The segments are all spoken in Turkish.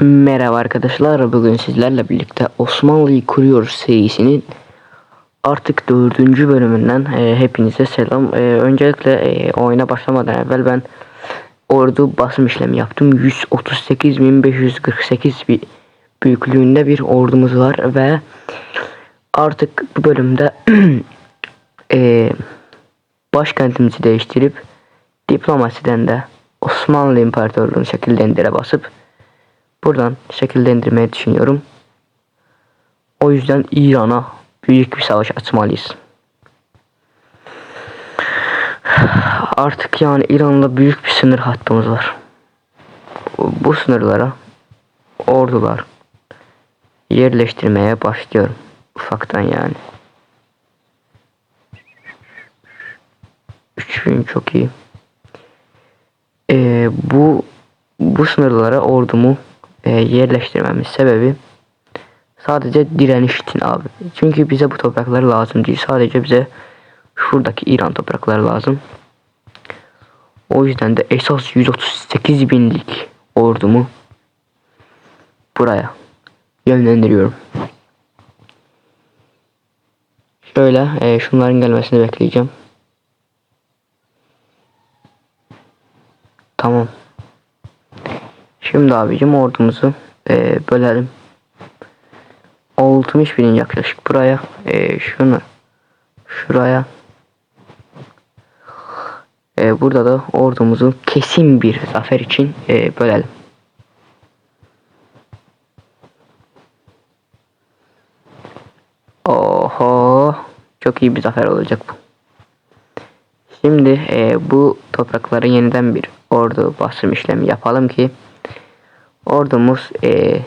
Merhaba arkadaşlar. Bugün sizlerle birlikte Osmanlı'yı kuruyoruz serisinin artık dördüncü bölümünden e, hepinize selam. E, öncelikle e, oyuna başlamadan evvel ben ordu basım işlemi yaptım. 138.548 bir büyüklüğünde bir ordumuz var ve artık bu bölümde e, başkentimizi değiştirip diplomasiden de Osmanlı İmparatorluğu'nu şekillendire basıp buradan şekillendirmeyi düşünüyorum. O yüzden İran'a büyük bir savaş açmalıyız. Artık yani İran'la büyük bir sınır hattımız var. Bu sınırlara ordular yerleştirmeye başlıyorum. Ufaktan yani. 3000 çok iyi. Ee, bu bu sınırlara ordumu e, yerleştirmemin sebebi sadece direniş için abi. Çünkü bize bu topraklar lazım değil. Sadece bize şuradaki İran toprakları lazım. O yüzden de esas 138 binlik ordumu buraya yönlendiriyorum. Şöyle e, şunların gelmesini bekleyeceğim. Tamam. Şimdi abicim ordumuzu e, bölelim. 60 binin yaklaşık buraya. E, şunu şuraya. E, burada da ordumuzu kesin bir zafer için e, bölelim. Oho. Çok iyi bir zafer olacak bu. Şimdi e, bu topraklara yeniden bir ordu basım işlemi yapalım ki ordumuz e,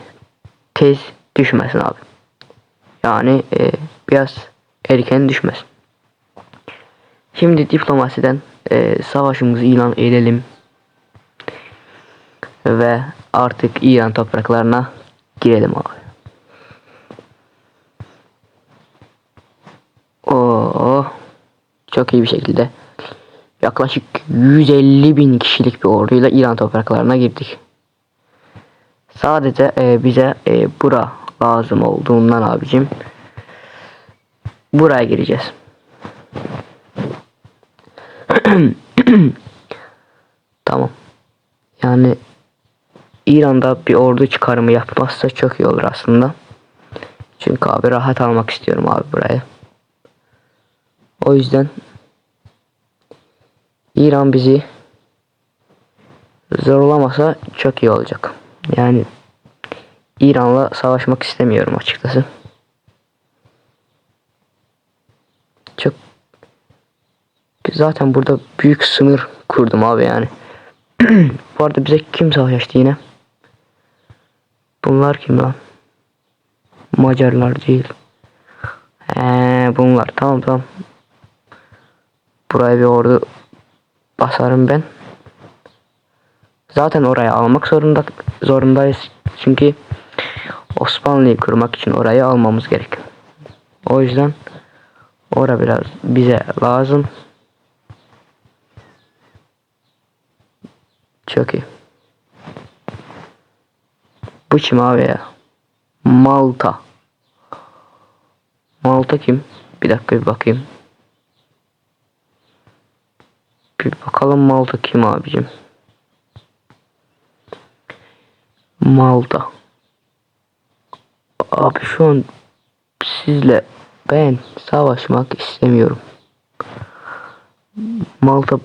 tez düşmesin abi. Yani e, biraz erken düşmesin. Şimdi diplomasiden e, savaşımızı ilan edelim. Ve artık İran topraklarına girelim abi. Oo, çok iyi bir şekilde yaklaşık 150 bin kişilik bir orduyla İran topraklarına girdik. Sadece e, bize e, bura lazım olduğundan abicim buraya gireceğiz. tamam. Yani İran'da bir ordu çıkarımı yapmazsa çok iyi olur aslında. Çünkü abi rahat almak istiyorum abi buraya. O yüzden İran bizi zorlamasa çok iyi olacak. Yani İran'la savaşmak istemiyorum açıkçası. Çok zaten burada büyük sınır kurdum abi yani. Bu arada bize kim savaştı yine? Bunlar kim lan? Macarlar değil. Ee, bunlar tamam tamam. Buraya bir ordu basarım ben. Zaten oraya almak zorunda zorundayız. Çünkü Osmanlı'yı kurmak için orayı almamız gerek. O yüzden ora biraz bize lazım. Çok iyi. Bu kim abi ya? Malta. Malta kim? Bir dakika bir bakayım. Bir bakalım Malta kim abicim? Malta. Abi şu an sizle ben savaşmak istemiyorum. Malta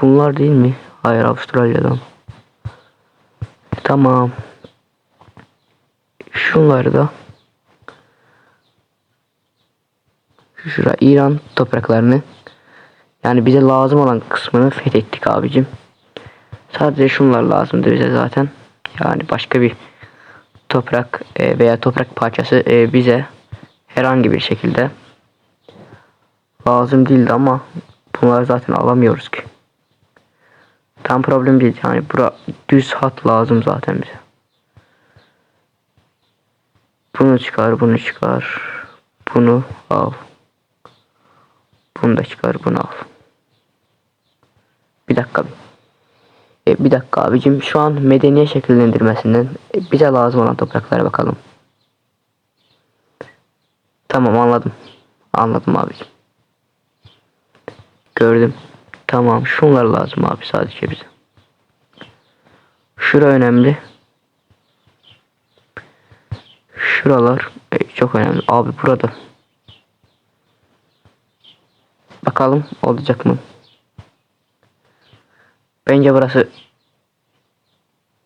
bunlar değil mi? Hayır Avustralya'dan. Tamam. Şunları da şura İran topraklarını yani bize lazım olan kısmını fethettik abicim. Sadece şunlar lazımdı bize zaten. Yani başka bir toprak e, veya toprak parçası e, bize herhangi bir şekilde lazım değildi ama bunları zaten alamıyoruz ki. Tam problem değil yani bura düz hat lazım zaten bize. Bunu çıkar, bunu çıkar. Bunu al. Bunu da çıkar, bunu al. Bir dakika. E, bir dakika abicim şu an medeniye şekillendirmesinden e, bize lazım olan topraklara bakalım. Tamam anladım. Anladım abicim. Gördüm. Tamam şunlar lazım abi sadece bize. Şura önemli. Şuralar e, çok önemli. Abi burada. Bakalım olacak mı? Bence burası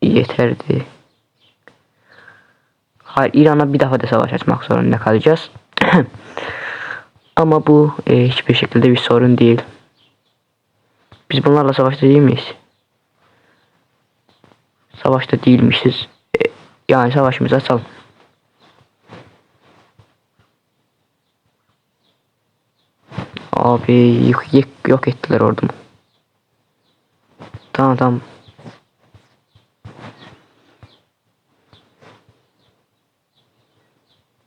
yeterdi. Hayır İran'a bir defa da savaş açmak zorunda kalacağız. Ama bu e, hiçbir şekilde bir sorun değil. Biz bunlarla savaşta değil miyiz? Savaşta değilmişiz. E, yani savaşımızı açalım. Abi yok, yok ettiler ordumu. Tamam tamam.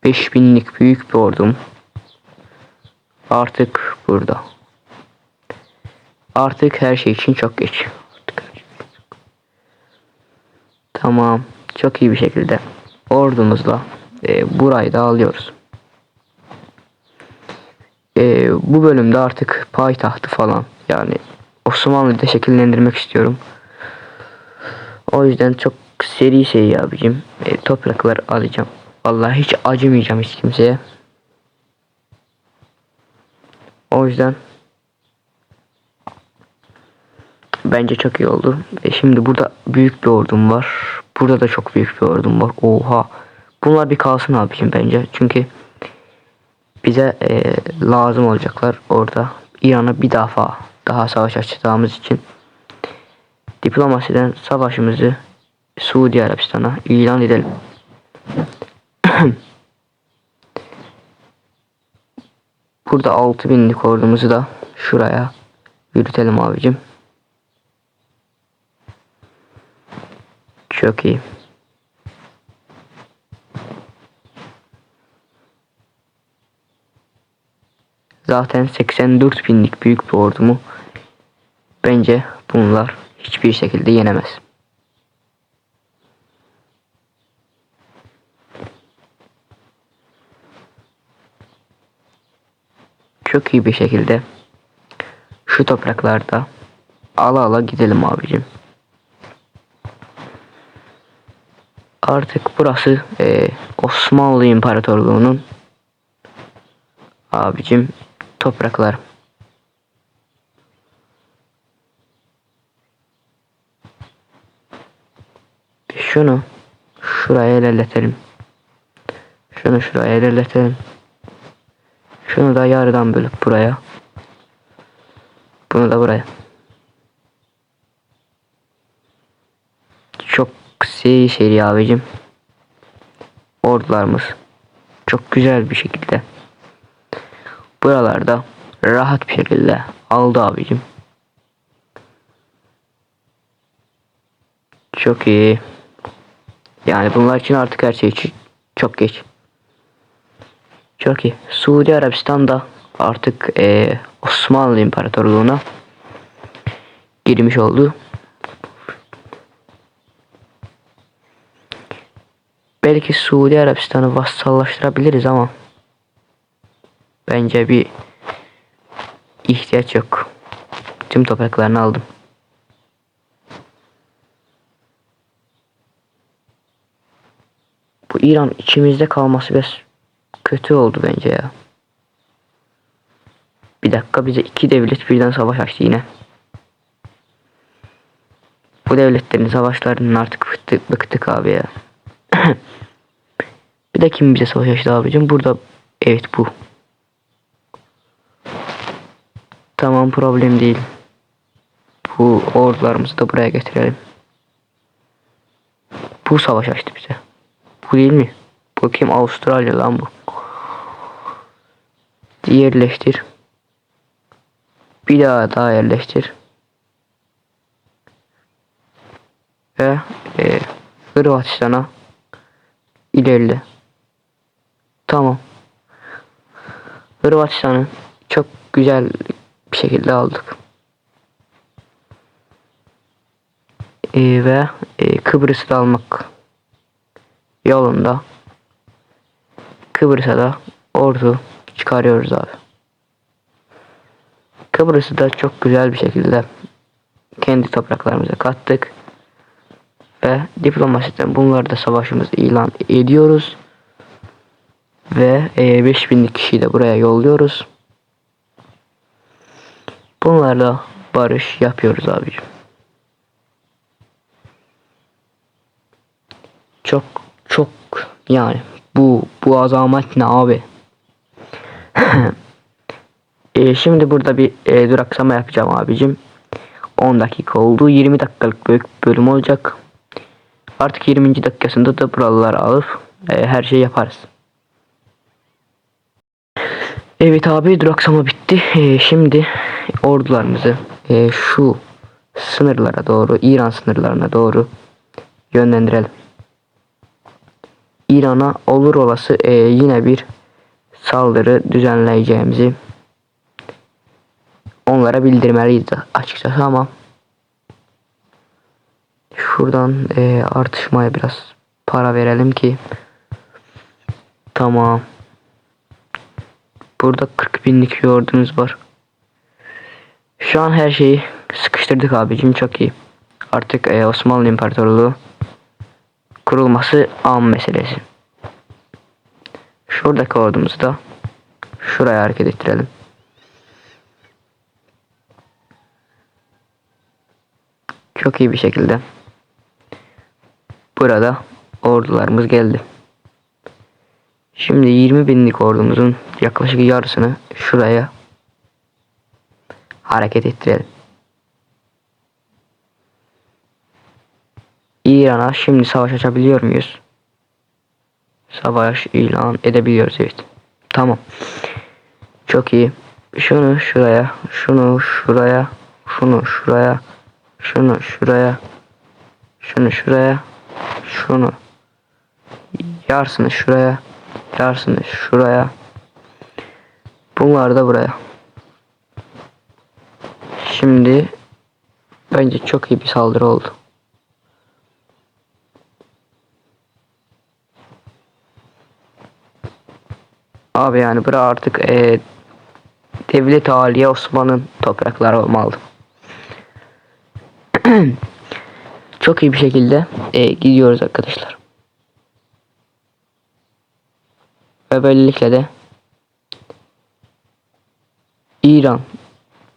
Beş binlik büyük bir ordum. Artık burada. Artık her şey için çok geç. Tamam. Çok iyi bir şekilde ordumuzla e, burayı da alıyoruz. E, bu bölümde artık payitahtı falan yani Osmanlı'da şekillendirmek istiyorum. O yüzden çok seri seri abicim e, topraklar alacağım. Vallahi hiç acımayacağım hiç kimseye. O yüzden bence çok iyi oldu. E şimdi burada büyük bir ordum var. Burada da çok büyük bir ordum var. Oha. Bunlar bir kalsın abicim bence. Çünkü bize e, lazım olacaklar orada. İran'a bir defa daha savaş açacağımız için diplomasiden savaşımızı Suudi Arabistan'a ilan edelim. Burada 6000'lik ordumuzu da şuraya yürütelim abicim. Çok iyi. Zaten 84 binlik büyük bir ordumu bence bunlar hiçbir şekilde yenemez. Çok iyi bir şekilde şu topraklarda ala ala gidelim abicim. Artık burası e, Osmanlı İmparatorluğu'nun abicim topraklar. Şunu şuraya ilerletelim. Şunu şuraya ilerletelim. Şunu da yarıdan bölüp buraya. Bunu da buraya. Çok seri seri abicim. Ordularımız çok güzel bir şekilde buralarda rahat bir şekilde aldı abicim. Çok iyi. Yani bunlar için artık her şey çok geç. Çok iyi. Suudi Arabistan da artık eee, Osmanlı İmparatorluğu'na girmiş oldu. Belki Suudi Arabistan'ı vassallaştırabiliriz ama bence bir ihtiyaç yok. Tüm topraklarını aldım. İran içimizde kalması biraz kötü oldu bence ya. Bir dakika bize iki devlet birden savaş açtı yine. Bu devletlerin savaşlarının artık bıktık, bıktık abi ya. bir de kim bize savaş açtı abicim? Burada evet bu. Tamam problem değil. Bu ordularımızı da buraya getirelim. Bu savaş açtı bize. Bu değil mi? Kim? Avustralya lan bu. Yerleştir. Bir daha daha yerleştir. Ve e, Hırvatistan'a ilerle. Tamam. Hırvatistan'ı çok güzel bir şekilde aldık. e, ve e, Kıbrıs'ı da almak yolunda Kıbrıs'a da ordu çıkarıyoruz abi. Kıbrıs'ı da çok güzel bir şekilde kendi topraklarımıza kattık. Ve diplomasiden bunları da savaşımızı ilan ediyoruz. Ve e, 5000'lik kişiyi de buraya yolluyoruz. Bunlarla barış yapıyoruz abicim. Çok çok yani bu bu azamet ne abi? e, şimdi burada bir e, duraksama yapacağım abicim. 10 dakika oldu. 20 dakikalık büyük bölüm olacak. Artık 20. dakikasında da buraları alıp e, her şeyi yaparız. Evet abi duraksama bitti. E, şimdi ordularımızı e, şu sınırlara doğru, İran sınırlarına doğru yönlendirelim. İran'a olur olası e, yine bir saldırı düzenleyeceğimizi onlara bildirmeliyiz açıkçası ama şuradan e, artışmaya biraz para verelim ki tamam. Burada 40 binlik bir ordumuz var. Şu an her şeyi sıkıştırdık abicim çok iyi. Artık e, Osmanlı İmparatorluğu kurulması an meselesi şuradaki ordumuzu da şuraya hareket ettirelim çok iyi bir şekilde burada ordularımız geldi. Şimdi 20 binlik ordumuzun yaklaşık yarısını şuraya hareket ettirelim. İran'a şimdi savaş açabiliyor muyuz? Savaş ilan edebiliyoruz evet. Tamam. Çok iyi. Şunu şuraya, şunu şuraya, şunu şuraya, şunu şuraya, şunu şuraya, şunu yarsını şuraya, yarsını şuraya. Bunlar da buraya. Şimdi bence çok iyi bir saldırı oldu. Abi yani bura artık e, devlet aliye Osman'ın toprakları olmalı. Çok iyi bir şekilde e, gidiyoruz arkadaşlar. Ve böylelikle de İran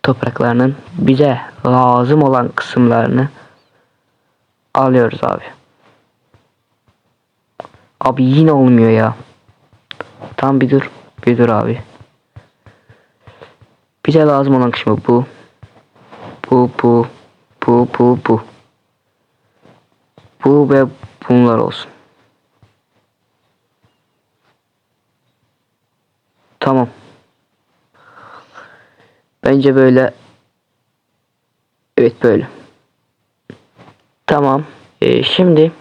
topraklarının bize lazım olan kısımlarını alıyoruz abi. Abi yine olmuyor ya. Tam bir dur. Bir dur abi. Bize lazım olan kısmı bu. Bu bu. Bu bu bu. Bu ve bunlar olsun. Tamam. Bence böyle. Evet böyle. Tamam. Ee, şimdi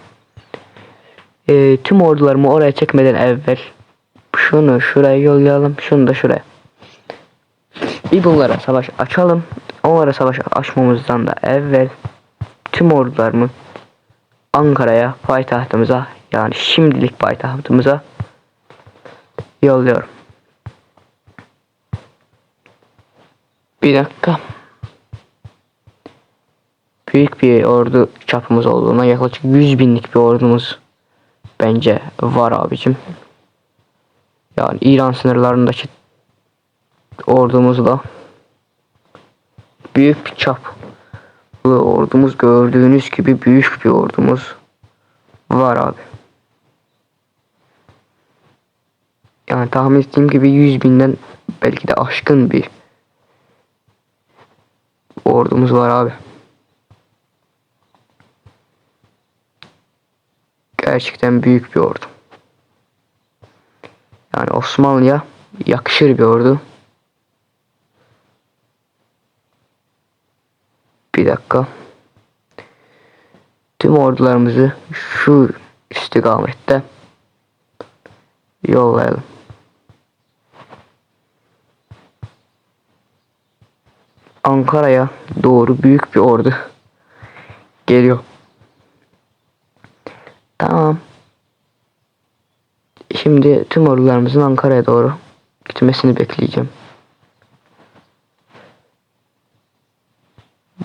e, tüm ordularımı oraya çekmeden evvel şunu şuraya yollayalım. Şunu da şuraya. Bir bunlara savaş açalım. Onlara savaş açmamızdan da evvel tüm ordularımı Ankara'ya payitahtımıza yani şimdilik payitahtımıza yolluyorum. Bir dakika. Büyük bir ordu çapımız olduğuna yaklaşık 100 binlik bir ordumuz bence var abicim. Yani İran sınırlarındaki ordumuzla büyük bir çap ordumuz gördüğünüz gibi büyük bir ordumuz var abi. Yani tahmin ettiğim gibi 100 binden belki de aşkın bir ordumuz var abi. Gerçekten büyük bir ordu. Yani Osmanlı'ya yakışır bir ordu. Bir dakika. Tüm ordularımızı şu istikamette yollayalım. Ankara'ya doğru büyük bir ordu geliyor. Tamam. Şimdi tüm ordularımızın Ankara'ya doğru gitmesini bekleyeceğim.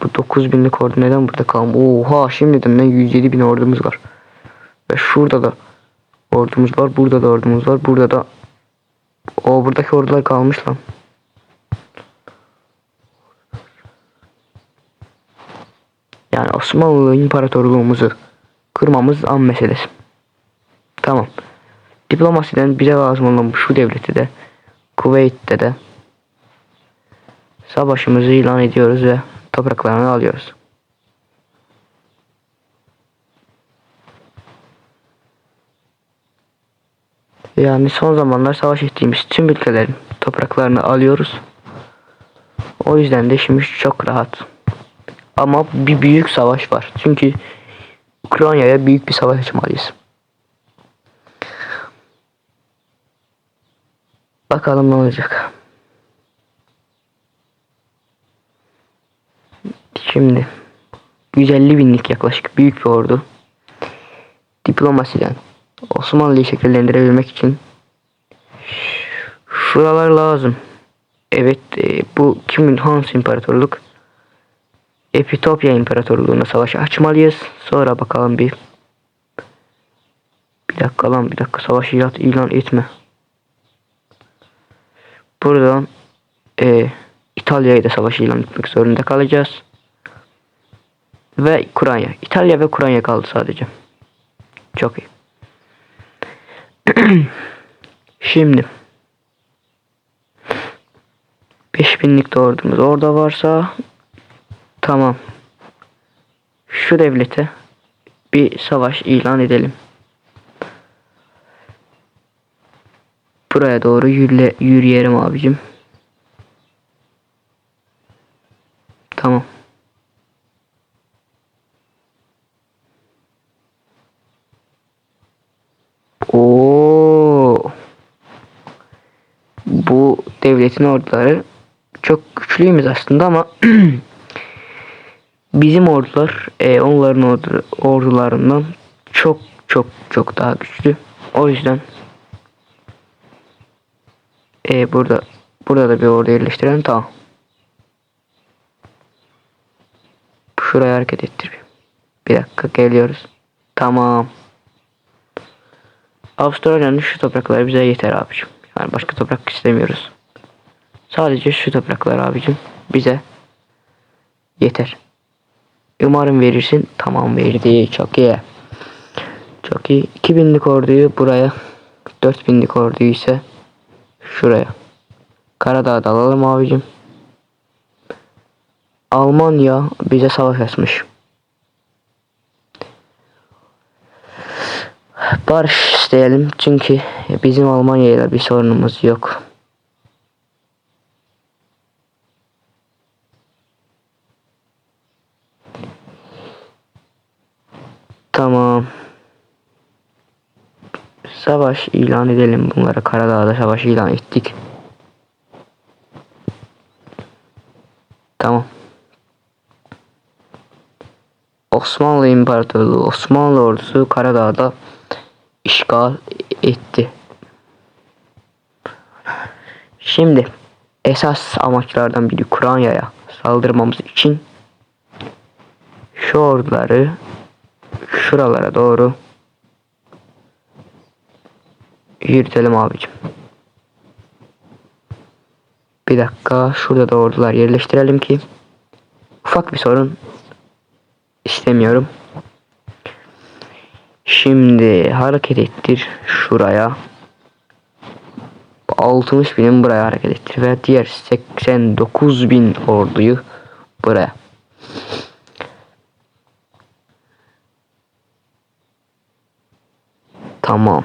Bu 9000'lik ordu neden burada kalmış? Oha şimdiden ne 107 bin ordumuz var. Ve şurada da ordumuz var. Burada da ordumuz var. Burada da o buradaki ordular kalmış lan. Yani Osmanlı İmparatorluğumuzu kırmamız an meselesi. Tamam. Diplomasiden bize lazım olan şu devleti de Kuveyt'te de savaşımızı ilan ediyoruz ve topraklarını alıyoruz. Yani son zamanlar savaş ettiğimiz tüm ülkelerin topraklarını alıyoruz. O yüzden de işimiz çok rahat. Ama bir büyük savaş var. Çünkü Ukrayna'ya büyük bir savaş açmalıyız. Bakalım ne olacak. Şimdi 150 binlik yaklaşık büyük bir ordu diplomasiden Osmanlı'yı şekillendirebilmek için şuralar lazım. Evet e, bu kimin Hans İmparatorluk Epitopya İmparatorluğu'na savaş açmalıyız. Sonra bakalım bir bir dakika lan bir dakika savaş ilan, etme. Buradan e, İtalya'ya da savaş ilan etmek zorunda kalacağız. Ve Kuranya. İtalya ve Kuranya kaldı sadece. Çok iyi. Şimdi 5000'lik de ordumuz orada varsa tamam. Şu devlete bir savaş ilan edelim. Buraya doğru yürüye, yürüyelim abicim. Tamam. Oo. Bu devletin orduları çok güçlüymüş aslında ama bizim ordular e, onların ordu, ordularından çok çok çok daha güçlü. O yüzden e, burada burada da bir ordu yerleştirelim tamam. Şuraya hareket ettir. Bir dakika geliyoruz. Tamam. Avustralya'nın şu toprakları bize yeter abicim. Yani başka toprak istemiyoruz. Sadece şu topraklar abicim bize yeter. Umarım verirsin. Tamam verdi. Çok iyi. Çok iyi. 2000'lik orduyu buraya 4000'lik orduyu ise şuraya. Karadağ'da alalım abicim. Almanya bize savaş açmış. Barış isteyelim çünkü bizim Almanya ile bir sorunumuz yok. Tamam. Savaş ilan edelim bunlara. Karadağ'da savaş ilan ettik. Tamam. Osmanlı İmparatorluğu, Osmanlı ordusu Karadağ'da işgal etti. Şimdi esas amaçlardan biri Kuranya'ya saldırmamız için şu orduları şuralara doğru yürütelim abicim. Bir dakika şurada da ordular yerleştirelim ki ufak bir sorun istemiyorum. Şimdi hareket ettir şuraya. 60 binin buraya hareket ettir ve diğer 89 bin orduyu buraya. Tamam.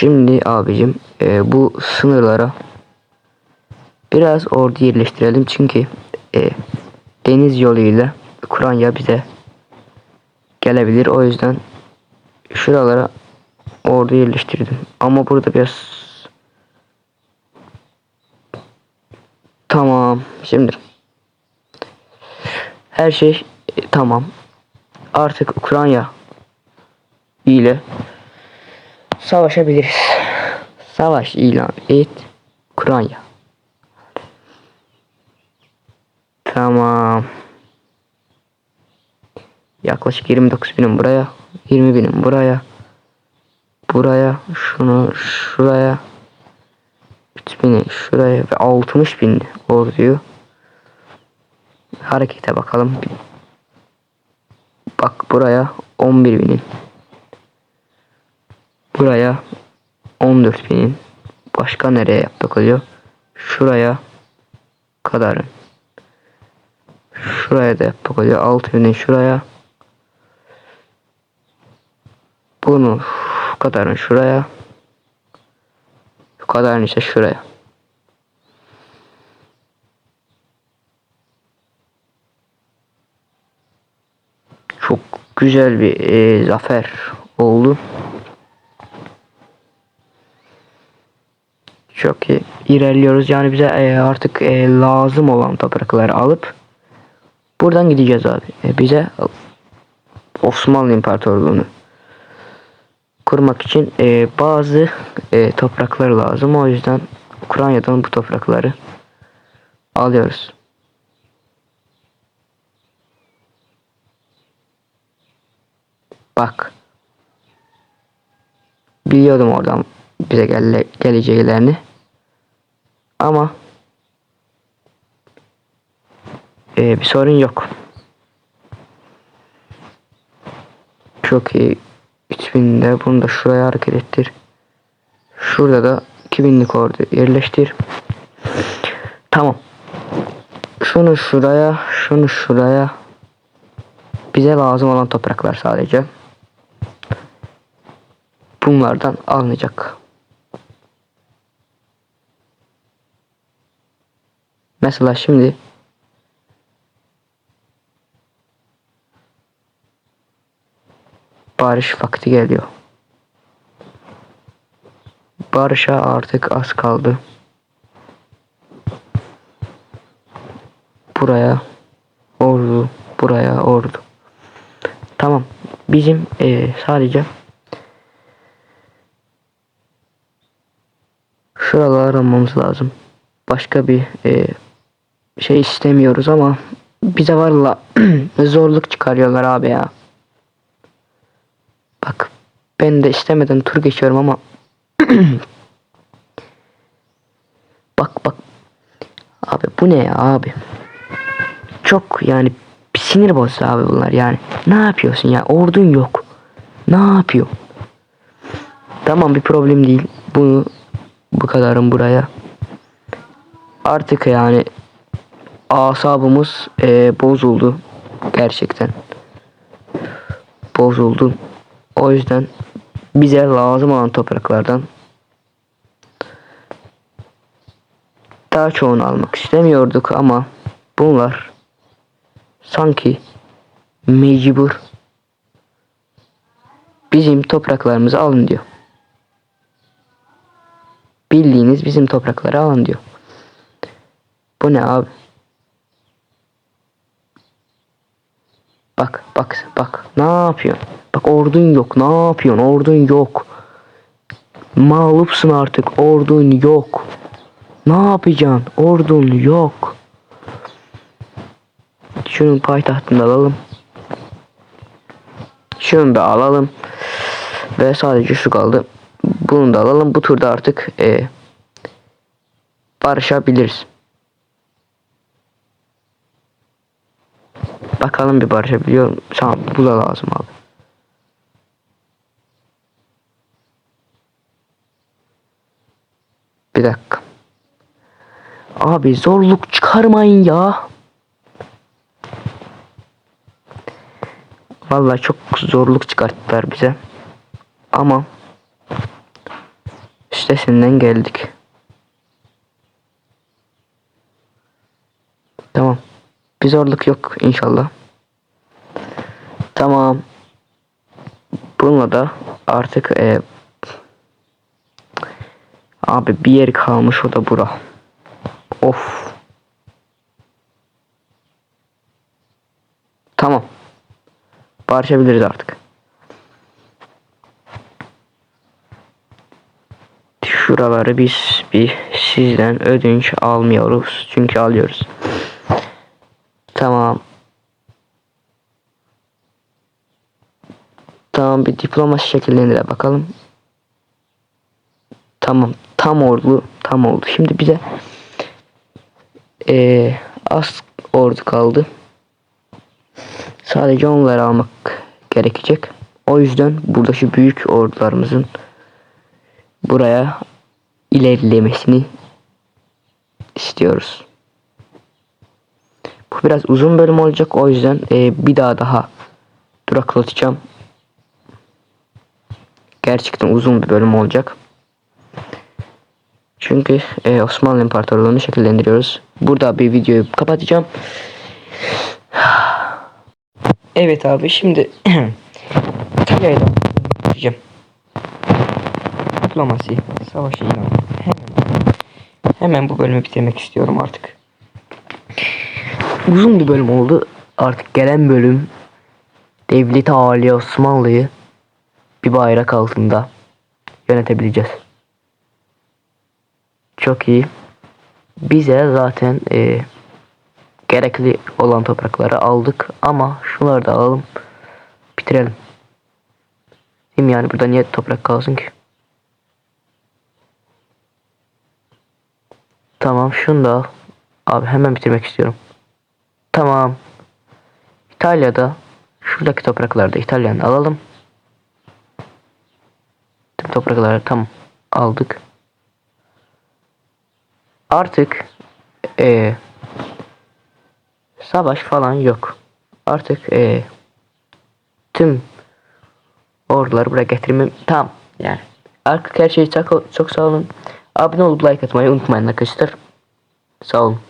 Şimdi abicim e, bu sınırlara biraz ordu yerleştirelim çünkü e, deniz yoluyla Kuranya bize gelebilir. O yüzden şuralara ordu yerleştirdim. Ama burada biraz tamam. Şimdi Her şey e, tamam. Artık Ukrayna ile savaşabiliriz. Savaş ilan et. Ukrayna. Tamam. Yaklaşık 29 binim buraya. 20 binim buraya. Buraya. Şunu şuraya. 3 bini şuraya ve 60 bin orduyu. Harekete bakalım. Bak buraya 11 binin. Buraya 14 binin. Başka nereye yapmak oluyor? Şuraya kadarın. Şuraya da yapmak oluyor. 6 binin şuraya. Bunu kadarın şuraya. Şu kadarın ise şuraya. Çok güzel bir e, zafer oldu. Çok iyi ilerliyoruz. Yani bize e, artık e, lazım olan toprakları alıp buradan gideceğiz abi. E, bize Osmanlı İmparatorluğu'nu kurmak için e, bazı e, topraklar lazım. O yüzden Ukrayna'dan bu toprakları alıyoruz. Bak. Biliyordum oradan bize gele, geleceğlerini. Ama e, bir sorun yok. Çok iyi. 3000'de bunu da şuraya hareket ettir. Şurada da 2000'lik ordu yerleştir. Tamam. Şunu şuraya, şunu şuraya. Bize lazım olan topraklar sadece. Bunlardan alınacak. Mesela şimdi barış vakti geliyor. Barış'a artık az kaldı. Buraya ordu, buraya ordu. Tamam. Bizim e, sadece şuraları aramamız lazım. Başka bir e, şey istemiyoruz ama bize varla zorluk çıkarıyorlar abi ya. Bak ben de istemeden tur geçiyorum ama bak bak. Abi bu ne ya abi? Çok yani sinir bozucu abi bunlar yani. Ne yapıyorsun ya? Ordun yok. Ne yapıyor? Tamam bir problem değil. Bunu bu kadarım buraya. Artık yani asabımız e, bozuldu gerçekten bozuldu o yüzden bize lazım olan topraklardan daha çoğunu almak istemiyorduk ama bunlar sanki mecbur bizim topraklarımızı alın diyor. Bildiğiniz bizim toprakları alın diyor. Bu ne abi? Bak bak bak ne yapıyorsun? Bak ordun yok ne yapıyorsun? Ordun yok. Mağlupsun artık ordun yok. Ne yapacaksın? Ordun yok. Şunun paytahtını da alalım. Şunu da alalım. Ve sadece şu kaldı. Bunu da alalım. Bu turda artık e, barışabiliriz. Bakalım bir barışabiliyor. Sana bu da lazım abi. Bir dakika. Abi zorluk çıkarmayın ya. Vallahi çok zorluk çıkarttılar bize. Ama üstesinden geldik. Tamam. Bir zorluk yok inşallah. Tamam. Bununla da artık e, abi bir yer kalmış o da bura. Of. Tamam. Barışabiliriz artık. Şuraları biz bir sizden ödünç almıyoruz. Çünkü alıyoruz. Tamam. Tamam bir diplomasi şekillendir bakalım. Tamam. Tam ordu. Tam oldu. Şimdi bize eee az ordu kaldı. Sadece onları almak gerekecek. O yüzden buradaki büyük ordularımızın buraya ilerlemesini istiyoruz. Bu biraz uzun bölüm olacak. O yüzden e, bir daha daha duraklatacağım. Gerçekten uzun bir bölüm olacak. Çünkü e, Osmanlı İmparatorluğu'nu şekillendiriyoruz. Burada bir videoyu kapatacağım. Evet abi şimdi İtalya'yla başlayacağım. Diplomasi, savaş ilanı. Hemen, hemen bu bölümü bitirmek istiyorum artık. Uzun bir bölüm oldu. Artık gelen bölüm Devlet-i Ali Osmanlı'yı bir bayrak altında yönetebileceğiz. Çok iyi. Bize zaten e, gerekli olan toprakları aldık ama şunları da alalım. Bitirelim. Değil mi yani burada niye toprak kalsın ki? Tamam şunu da. Abi hemen bitirmek istiyorum. Tamam. İtalya'da şuradaki topraklarda İtalya'nın alalım. Toprakları tam aldık. Artık eee savaş falan yok. Artık eee tüm orduları buraya getirmem tam yani. Artık her şey çok, çok sağ olun. Abone olup like atmayı unutmayın arkadaşlar. Sağ olun.